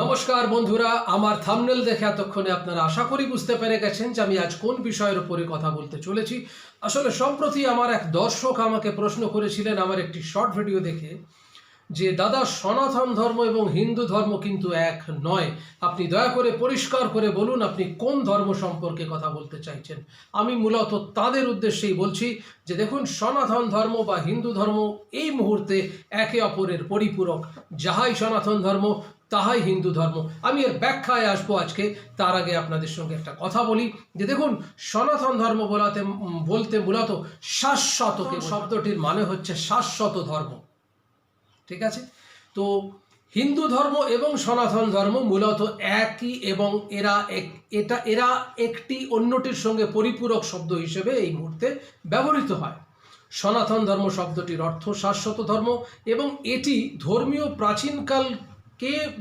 নমস্কার বন্ধুরা, আমার থামনেল দেখে এতক্ষণে আপনারা আশা করি বুঝতে পেরে গেছেন যে আমি আজ কোন বিষয়ের উপরে কথা বলতে চলেছি। আসলে সম্প্রতি আমার এক দর্শক আমাকে প্রশ্ন করেছিলেন আমার একটি শর্ট ভিডিও দেখে যে, দাদা, সনাতন ধর্ম এবং হিন্দু ধর্ম কিন্তু এক নয়। আপনি দয়া করে পরিষ্কার করে বলুন, আপনি কোন ধর্ম সম্পর্কে কথা বলতে চাইছেন? আমি মূলত তাদের উদ্দেশ্যেই বলছি যে, দেখুন, সনাতন ধর্ম বা হিন্দু ধর্ম এই মুহূর্তে একে অপরের পরিপূরক। যাহাই সনাতন ধর্ম তাহাই হিন্দু ধর্ম। আমি এর ব্যাখ্যায় আসব আজকে। তার আগে আপনাদের সঙ্গে একটা কথা বলি। যে দেখুন সনাতন ধর্ম বলাতে বলতে মূলত শাশ্বতকে শব্দটির মানে হচ্ছে শাশ্বত ধর্ম। ঠিক আছে? তো হিন্দু ধর্ম এবং সনাতন ধর্ম মূলত একই এবং এরা এক- এটা এরা একটি অন্যটির সঙ্গে পরিপূরক শব্দ হিসেবে এই মুহূর্তে ব্যবহৃত হয়। সনাতন ধর্ম শব্দটির অর্থ শাশ্বত ধর্ম এবং এটি ধর্মীয় প্রাচীনকালকে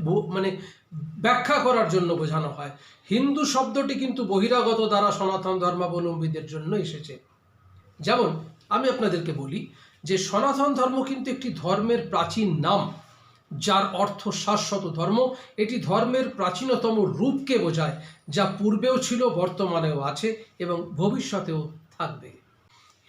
ব- মানে ব্যাখ্যা করার জন্য বোঝানো হয়। হিন্দু শব্দটি কিন্তু বহিরাগত দ্বারা সনাতন ধর্মাবলম্বীদের জন্য এসেছে। যেমন, আমি আপনাদেরকে বলি যে সনাতন ধর্ম কিন্তু একটি ধর্মের প্রাচীন নাম, যার অর্থ শাশ্বত ধর্ম। এটি ধর্মের প্রাচীনতম রূপকে বোঝায়, যা পূর্বেও ছিল, বর্তমানেও আছে এবং ভবিষ্যতেও থাকবে।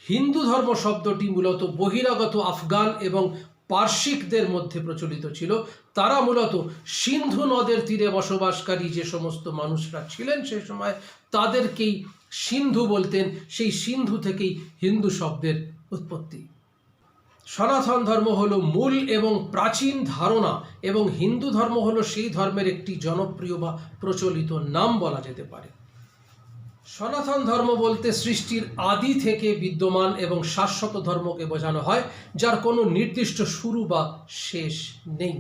হিন্দু ধর্ম শব্দটি মূলত বহিরাগত আফগান এবং পার্শ্বিকদের মধ্যে প্রচলিত ছিল। তারা মূলত সিন্ধু নদের তীরে বসবাসকারী যে সমস্ত মানুষরা ছিলেন সেই সময় তাদেরকেই সিন্ধু বলতেন। সেই সিন্ধু থেকেই হিন্দু শব্দের উৎপত্তি। সনাতন ধর্ম হলো মূল এবং প্রাচীন ধারণা এবং হিন্দু ধর্ম হলো সেই ধর্মের একটি জনপ্রিয় বা প্রচলিত নাম বলা যেতে পারে। সনাতন ধর্ম বলতে সৃষ্টির আদি থেকে বিদ্যমান এবং শাশ্বত ধর্মকে বোঝানো হয়, যার কোনো নির্দিষ্ট শুরু বা শেষ নেই।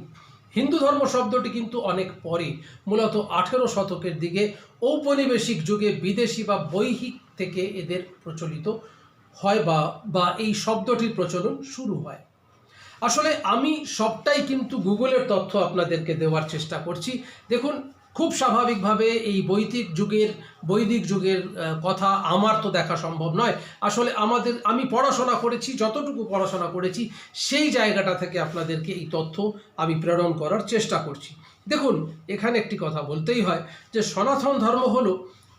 হিন্দু ধর্ম শব্দটি কিন্তু অনেক পরে, মূলত আঠেরো শতকের দিকে ঔপনিবেশিক যুগে বিদেশি বা বৈহিক থেকে এদের প্রচলিত হয় বা বা এই শব্দটির প্রচলন শুরু হয়। আসলে আমি সবটাই কিন্তু গুগলের তথ্য আপনাদেরকে দেওয়ার চেষ্টা করছি। দেখুন খুব স্বাভাবিকভাবে এই বৈদিক যুগের বৈদিক যুগের কথা আমার তো দেখা সম্ভব নয়। আসলে আমাদের, আমি পড়াশোনা করেছি, যতটুকু পড়াশোনা করেছি, সেই জায়গাটা থেকে আপনাদেরকে এই তথ্য আমি প্রেরণ করার চেষ্টা করছি। দেখুন, এখানে একটি কথা বলতেই হয় যে সনাতন ধর্ম হলো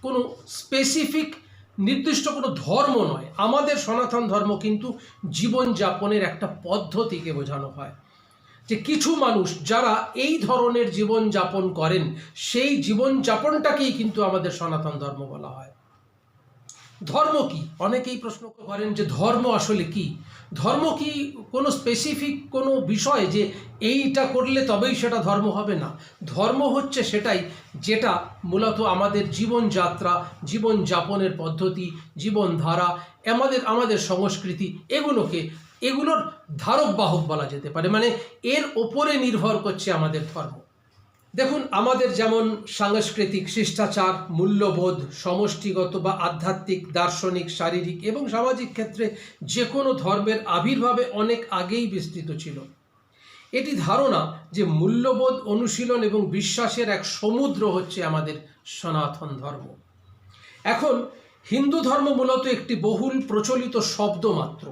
কোনো স্পেসিফিক নির্দিষ্ট কোনো ধর্ম নয়। আমাদের সনাতন ধর্ম কিন্তু জীবনযাপনের একটা পদ্ধতিকে বোঝানো হয়। যে কিছু মানুষ যারা এই ধরনের জীবন যাপন করেন, সেই জীবনযাপনটাকেই কিন্তু আমাদের সনাতন ধর্ম বলা হয়। ধর্ম কি? অনেকেই প্রশ্ন করেন যে ধর্ম আসলে কি? ধর্ম কি কোনো স্পেসিফিক কোনো বিষয় যে এইটা করলে তবেই সেটা ধর্ম হবে না? ধর্ম হচ্ছে সেটাই যেটা মূলত আমাদের জীবনযাত্রা, জীবনযাপনের পদ্ধতি, জীবনধারা, আমাদের আমাদের সংস্কৃতি এগুলোকে, এগুলোর ধারক বাহক বলা যেতে পারে। মানে এর ওপরে নির্ভর করছে আমাদের ধর্ম। দেখুন, আমাদের যেমন সাংস্কৃতিক শিষ্টাচার, মূল্যবোধ, সমষ্টিগত বা আধ্যাত্মিক, দার্শনিক, শারীরিক এবং সামাজিক ক্ষেত্রে যে কোনো ধর্মের আবির্ভাবে অনেক আগেই বিস্তৃত ছিল। এটি ধারণা যে মূল্যবোধ, অনুশীলন এবং বিশ্বাসের এক সমুদ্র হচ্ছে আমাদের সনাতন ধর্ম। এখন, হিন্দু ধর্ম মূলত একটি বহুল প্রচলিত শব্দ মাত্র।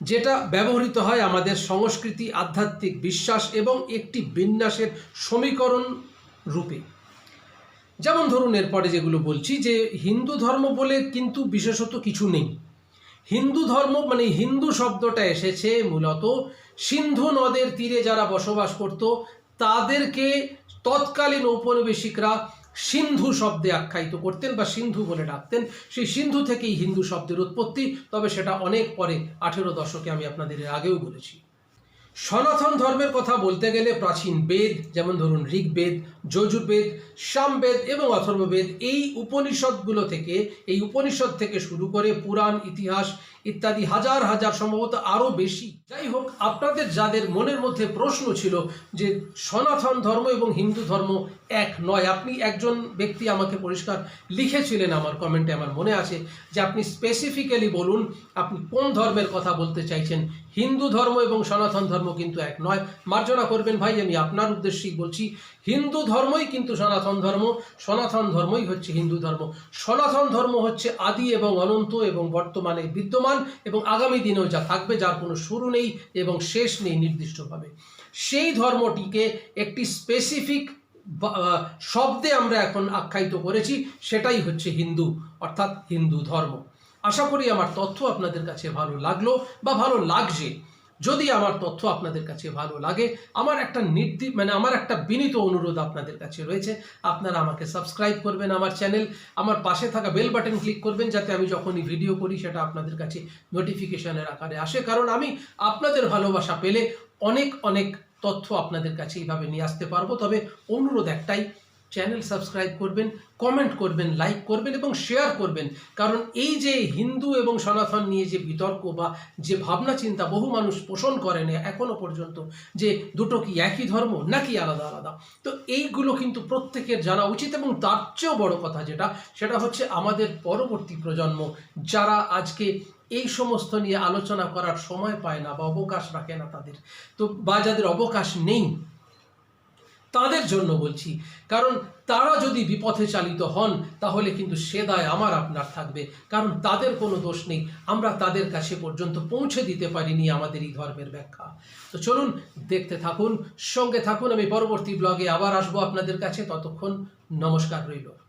যেটা ব্যবহৃত হয় আমাদের সংস্কৃতি, আধ্যাত্মিক বিশ্বাস এবং একটি বিন্যাসের সমীকরণ রূপে। যেমন ধরুন, এরপরে যেগুলো বলছি যে হিন্দু ধর্ম বলে কিন্তু বিশেষত কিছু নেই। হিন্দু ধর্ম মানে হিন্দু শব্দটা এসেছে মূলত সিন্ধু নদের তীরে যারা বসবাস করত, তাদেরকে তৎকালীন ঔপনিবেশিকরা সিন্ধু শব্দে আখ্যায়িত করতেন বা সিন্ধু বলে ডাকতেন। সেই সিন্ধু থেকেই হিন্দু শব্দের উৎপত্তি, তবে সেটা অনেক পরে, আঠেরো দশকে আমি আপনাদের আগেও বলেছি। সনাতন ধর্মের কথা বলতে গেলে প্রাচীন বেদ, যেমন ধরুন ঋগ্বেদ, যজুর্বেদ সামবেদ এবং অথর্ববেদ, এই উপনিষদগুলো থেকে, এই উপনিষদ থেকে শুরু করে পুরাণ, ইতিহাস ইত্যাদি হাজার হাজার সম্ভবত আরও বেশি। যাই হোক, আপনাদের যাদের মনের মধ্যে প্রশ্ন ছিল যে সনাতন ধর্ম এবং হিন্দু ধর্ম এক নয়, আপনি একজন ব্যক্তি আমাকে পরিষ্কার লিখেছিলেন আমার কমেন্টে, আমার মনে আছে যে আপনি স্পেসিফিক্যালি বলুন, আপনি কোন ধর্মের কথা বলতে চাইছেন, হিন্দু ধর্ম এবং সনাতন ধর্ম কিন্তু এক নয়। মার্জনা করবেন ভাই, আমি আপনার উদ্দেশ্যেই বলছি, হিন্দু ধর্মই কিন্তু সনাতন ধর্ম, সনাতন ধর্মই হচ্ছে হিন্দু ধর্ম। সনাতন ধর্ম হচ্ছে আদি এবং অনন্ত এবং বর্তমানে বিদ্যমান এবং আগামী দিনেও যা থাকবে যার কোনো শুরু নেই এবং শেষ নেই নির্দিষ্টভাবে। সেই ধর্মটিকে একটি স্পেসিফিক শব্দে আমরা এখন আখ্যায়িত করেছি, সেটাই হচ্ছে হিন্দু, অর্থাৎ হিন্দু ধর্ম। আশা করি আমার তথ্য আপনাদের কাছে ভালো লাগল বা ভালো লাগছে। যদি আমার তথ্য আপনাদের কাছে ভালো লাগে, আমার একটা নির্দি মানে আমার একটা বিনীত অনুরোধ আপনাদের কাছে রয়েছে, আপনারা আমাকে সাবস্ক্রাইব করবেন আমার চ্যানেল আমার পাশে থাকা বেল বাটন ক্লিক করবেন যাতে আমি যখনই ভিডিও করি সেটা আপনাদের কাছে নোটিফিকেশনের আকারে আসে। কারণ আমি আপনাদের ভালোবাসা পেলে অনেক অনেক তথ্য আপনাদের কাছে এইভাবে নিয়ে আসতে পারব। তবে অনুরোধ একটাই চ্যানেল সাবস্ক্রাইব করবেন কমেন্ট করবেন লাইক করবেন এবং শেয়ার করবেন। কারণ এই যে হিন্দু এবং সনাতন নিয়ে যে বিতর্ক বা যে ভাবনা চিন্তা বহু মানুষ পোষণ করেন এখনও পর্যন্ত যে দুটো কি একই ধর্ম নাকি আলাদা আলাদা। তো এইগুলো কিন্তু প্রত্যেকের জানা উচিত এবং তার চেয়েও বড় কথা যেটা, সেটা হচ্ছে আমাদের পরবর্তী প্রজন্ম যারা আজকে এই সমস্ত নিয়ে আলোচনা করার সময় পায় না বা অবকাশ রাখে না তাদের। তো বা যাদের অবকাশ নেই তাদের জন্য বলছি। কারণ তারা যদি বিপথে চালিত হন, তাহলে কিন্তু সে দায় আমার আপনার থাকবে। কারণ তাদের কোনো দোষ নেই। আমরা তাদের কাছে পর্যন্ত পৌঁছে দিতে পারিনি আমাদের এই ধর্মের ব্যাখ্যা। তো চলুন, দেখতে থাকুন, সঙ্গে থাকুন। আমি পরবর্তী ব্লগে আবার আসব আপনাদের কাছে। ততক্ষণ নমস্কার রইল।